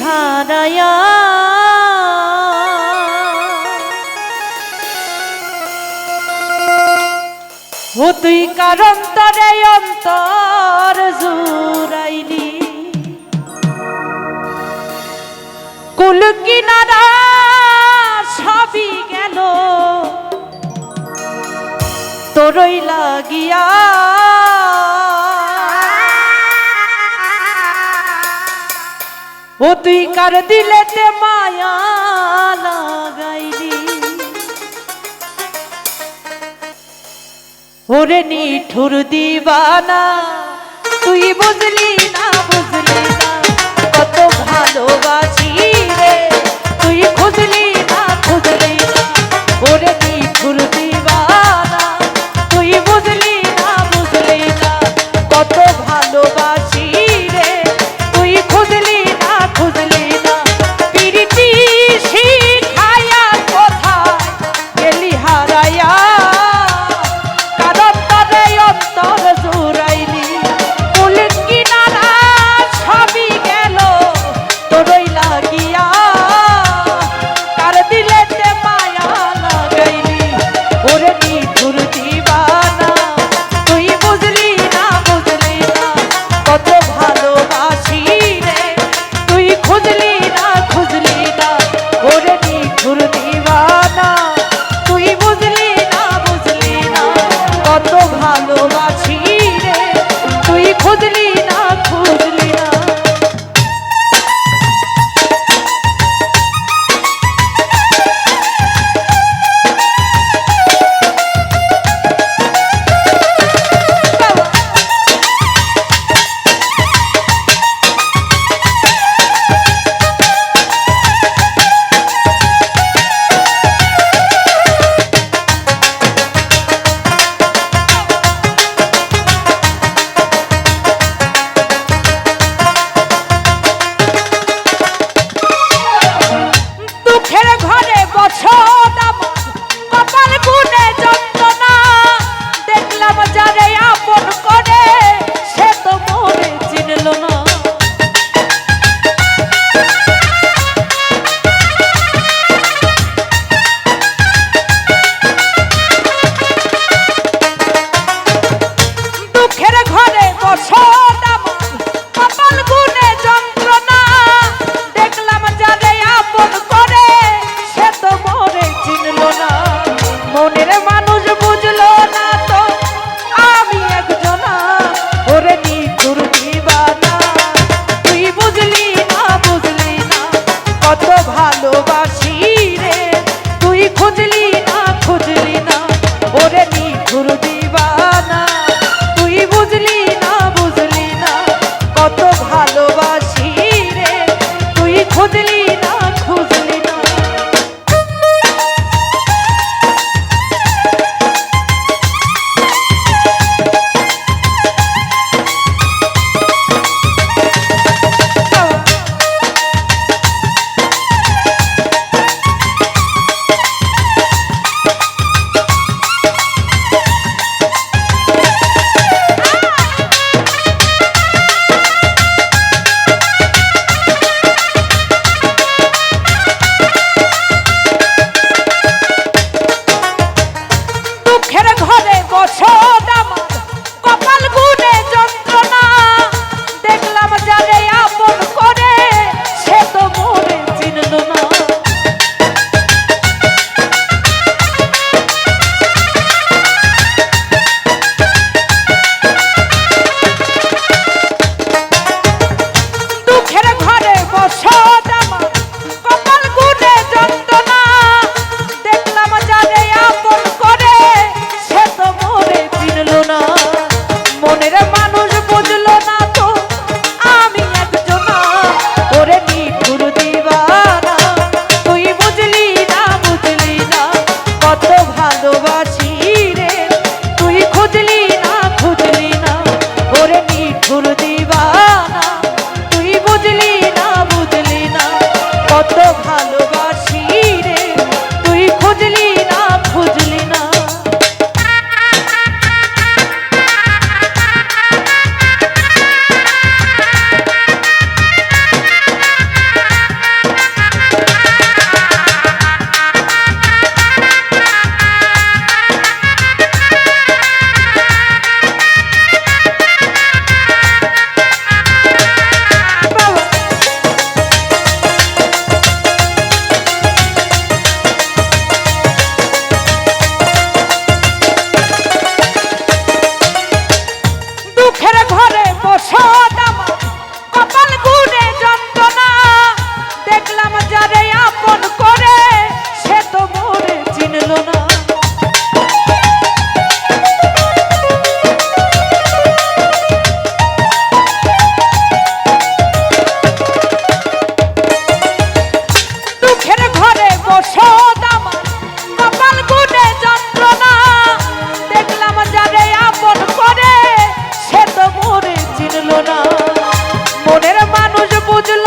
কথা ও তুই কারণ তরে অন্তর জুরাইলি কুল কিনারা সবই গেল তোরই লাগিয়া ও তুই কার দিলে তে মায়া লাগাইলি? ওরে নি ঠুর দিবানা, তুই বুঝলি না বুঝলি? না বছর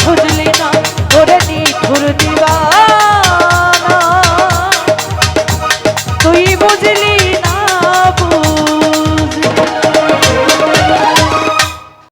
খুঁজে